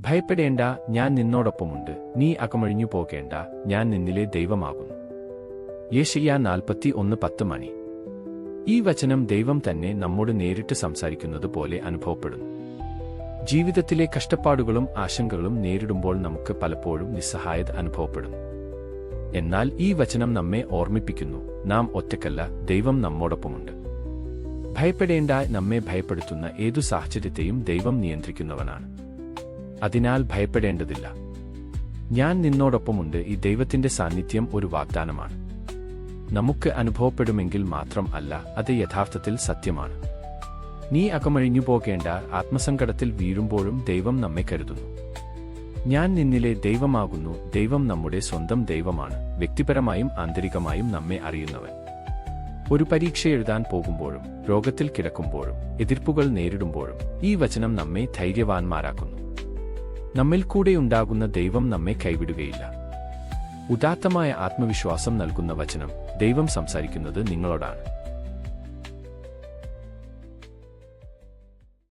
ഭയപ്പെടേണ്ട ഞാൻ നിന്നോടൊപ്പമുണ്ട്. നീ അകമഴിഞ്ഞു പോകേണ്ട ഞാൻ നിന്നിലെ ദൈവമാകുന്നു. യേശയ്യ നാൽപ്പത്തി ഒന്ന് പത്ത് മണി. ഈ വചനം ദൈവം തന്നെ നമ്മോട് നേരിട്ട് സംസാരിക്കുന്നത് പോലെ അനുഭവപ്പെടുന്നു. ജീവിതത്തിലെ കഷ്ടപ്പാടുകളും ആശങ്കകളും നേരിടുമ്പോൾ നമുക്ക് പലപ്പോഴും നിസ്സഹായത അനുഭവപ്പെടുന്നു. എന്നാൽ ഈ വചനം നമ്മെ ഓർമ്മിപ്പിക്കുന്നു. നാം ഒറ്റക്കല്ല ദൈവം നമ്മോടൊപ്പമുണ്ട്. ഭയപ്പെടേണ്ട നമ്മെ ഭയപ്പെടുത്തുന്ന ഏതു സാഹചര്യത്തെയും ദൈവം നിയന്ത്രിക്കുന്നവനാണ്. അതിനാൽ ഭയപ്പെടേണ്ടതില്ല. ഞാൻ നിന്നോടൊപ്പമുണ്ട് ഈ ദൈവത്തിന്റെ സാന്നിധ്യം ഒരു വാഗ്ദാനമാണ്. നമുക്ക് അനുഭവപ്പെടുമെങ്കിൽ മാത്രം അല്ല അത് യഥാർത്ഥത്തിൽ സത്യമാണ്. നീ അകമഴിഞ്ഞു പോകേണ്ട ആത്മസങ്കടത്തിൽ വീഴുമ്പോഴും ദൈവം നമ്മെ കരുതുന്നു. ഞാൻ നിന്നിലെ ദൈവമാകുന്നു ദൈവം നമ്മുടെ സ്വന്തം ദൈവമാണ് വ്യക്തിപരമായും ആന്തരികമായും നമ്മെ അറിയുന്നവൻ. ഒരു പരീക്ഷ എഴുതാൻ പോകുമ്പോഴും രോഗത്തിൽ കിടക്കുമ്പോഴും എതിർപ്പുകൾ നേരിടുമ്പോഴും ഈ വചനം നമ്മെ ധൈര്യവാന്മാരാക്കുന്നു. നമ്മിൽ കൂടെ ഉണ്ടാകുന്ന ദൈവം നമ്മെ കൈവിടുകയില്ല. ഉദാത്തമായ ആത്മവിശ്വാസം നൽകുന്ന വചനം ദൈവം സംസാരിക്കുന്നത് നിങ്ങളോടാണ്.